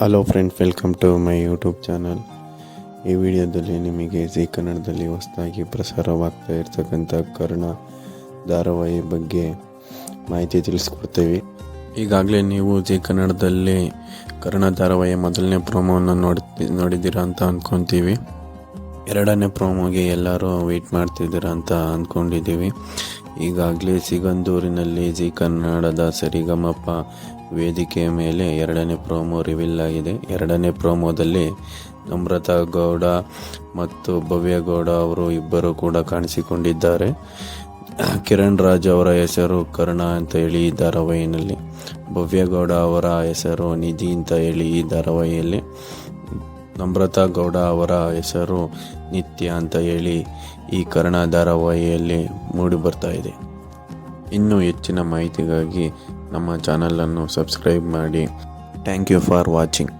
Hello friend welcome to my YouTube channel ಈ ವಿಡಿಯೋದಲ್ಲಿ ನಿಮಗೆ ಜಿ ಕನ್ನಡದಲ್ಲಿ ಹೊಸದಾಗಿ ಪ್ರಸಾರವಾಗ್ತಾ ಇರ್ತಕ್ಕಂಥ ಕರ್ಣ ಧಾರಾವಾಹಿ ಬಗ್ಗೆ ಮಾಹಿತಿ ತಿಳಿಸ್ಕೊಡ್ತೀವಿ. ಈಗಾಗಲೇ ನೀವು ಜಿ ಕನ್ನಡದಲ್ಲಿ ಕರ್ಣ ಧಾರಾವಾಹಿಯ ಮೊದಲನೇ ಪ್ರೋಮೋವನ್ನು ನೋಡಿ ನೋಡಿದ್ದೀರಾ ಅಂತ ಅಂದ್ಕೊತೀವಿ ಎರಡನೇ ಪ್ರೋಮೋಗೆ ಎಲ್ಲರೂ ವೆಯ್ಟ್ ಮಾಡ್ತಿದ್ದೀರಾ ಅಂತ ಅಂದ್ಕೊಂಡಿದ್ದೀವಿ ಈಗಾಗಲೇ ಸಿಗಂದೂರಿನಲ್ಲಿ ಜಿ ಕನ್ನಡದ ಸರಿಗಮಪ ವೇದಿಕೆಯ ಮೇಲೆ ಎರಡನೇ ಪ್ರೋಮೋ ರಿವೀಲ್ ಆಗಿದೆ. ಎರಡನೇ ಪ್ರೋಮೋದಲ್ಲಿ ನಮ್ರತಾ ಗೌಡ ಮತ್ತು ಭವ್ಯ ಗೌಡ ಅವರು ಇಬ್ಬರು ಕೂಡ ಕಾಣಿಸಿಕೊಂಡಿದ್ದಾರೆ. ಕಿರಣ್ ರಾಜ್ ಅವರ ಹೆಸರು ಕರ್ಣ ಅಂತ ಹೇಳಿ ಈ ಧಾರಾವಾಹಿನಲ್ಲಿ ಭವ್ಯಗೌಡ ಅವರ ಹೆಸರು ನಿಧಿ ಅಂತ ಹೇಳಿ ಈ ಧಾರಾವಾಹಿಯಲ್ಲಿ. ನಮ್ರತಾ ಗೌಡ ಅವರ ಹೆಸರು ನಿತ್ಯ ಅಂತ ಹೇಳಿ ಈ ಕರ್ಣ ಧಾರಾವಾಹಿಯಲ್ಲಿ ಮೂಡಿ ಬರ್ತಾ ಇದೆ. ಇನ್ನೂ ಹೆಚ್ಚಿನ ಮಾಹಿತಿಗಾಗಿ ನಮ್ಮ ಚಾನಲನ್ನು ಸಬ್ಸ್ಕ್ರೈಬ್ ಮಾಡಿ. Thank you for watching.